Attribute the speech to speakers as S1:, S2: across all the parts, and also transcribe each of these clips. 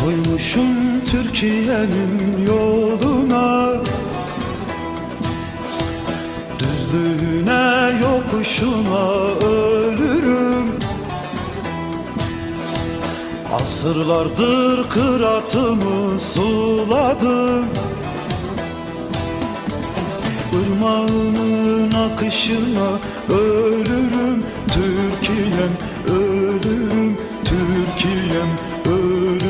S1: Koymuşum Türkiye'nin yoluna. Düzlüğüne yokuşuna ölürüm. Asırlardır kıratımı suladım. Irmağının akışına ölürüm. Türkiye'm ölürüm. Türkiye'm ölürüm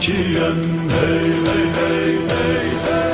S1: Türkiye'm hey hey hey hey hey